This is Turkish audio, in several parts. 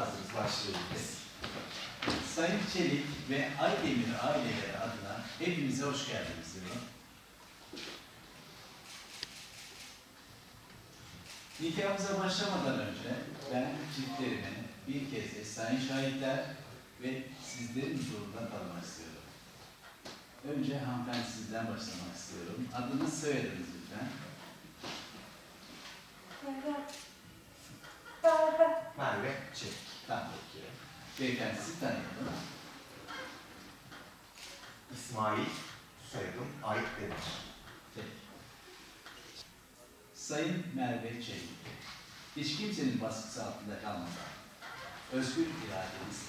başlıyoruz. Sayın Çelik ve Aydemir aileleri adına hepinize hoş geldiniz. Nikahımıza başlamadan önce ben çiftlerimi bir kez de sayın şahitler ve sizlerin huzurunda tanımak istiyorum. Önce hanımefendi sizden başlamak istiyorum. Adınız soyadınız lütfen. Merve Çelik. Tamam peki. Beyefendi sizi tanıyalım. İsmail, soyadım Ait Demir. Peki. Sayın Merve Çelik, hiç kimsenin baskısı altında kalmadan, özgür iradeniz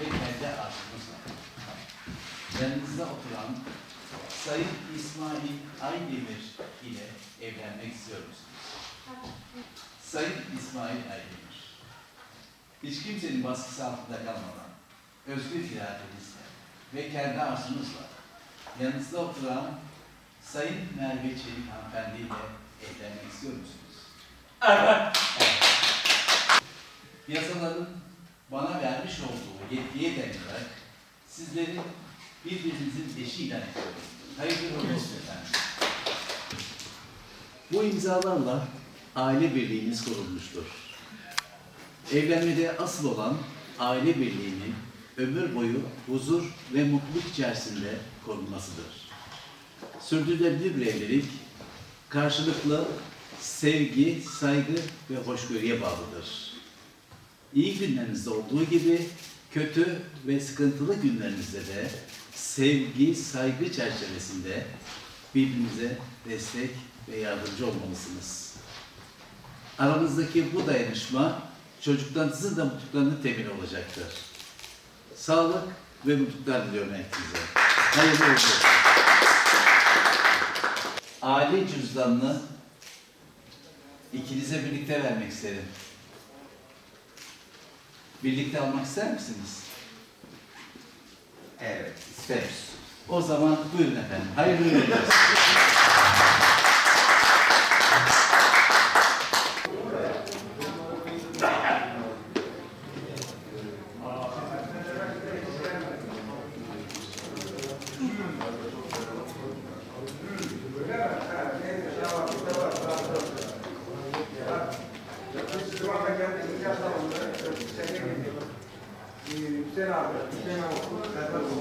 ve kendi arzunuzla yanınızda oturan Sayın İsmail Aydemir ile evlenmek istiyor musunuz? Sayın İsmail Aydemir, hiç kimsenin baskısı altında kalmadan, özgür iradenizle ve kendi arzunuzla yanınızda oturan Sayın Merve Çelik hanımefendi ile evlenmek istiyor musunuz? Evet. Yasaların bana vermiş olduğu yetkiye dayanarak sizleri birbirinizin eşi ilan ediyorum. Hayırlı olsun efendim. Bu imzalarla aile birliğiniz kurulmuştur. Evlenmede asıl olan aile birliğinin ömür boyu huzur ve mutluluk içerisinde korunmasıdır. Sürdürülebilir bir evlilik karşılıklı sevgi, saygı ve hoşgörüye bağlıdır. İyi günlerinizde olduğu gibi kötü ve sıkıntılı günlerinizde de sevgi, saygı çerçevesinde birbirinize destek ve yardımcı olmalısınız. Aranızdaki bu dayanışma çocuklarınızın da mutluluklarını temin olacaktır. Sağlık ve mutluluklar diliyorum hepinize. Hayırlı olsun. Aile cüzdanını ikinize birlikte vermek isterim. Birlikte almak ister misiniz? Evet, İsteriz. O zaman buyurun efendim. Hayırlı olsun. Sıcak zamanda Hüseyin'e geliyor. Hüseyin abi, Hüseyin abi.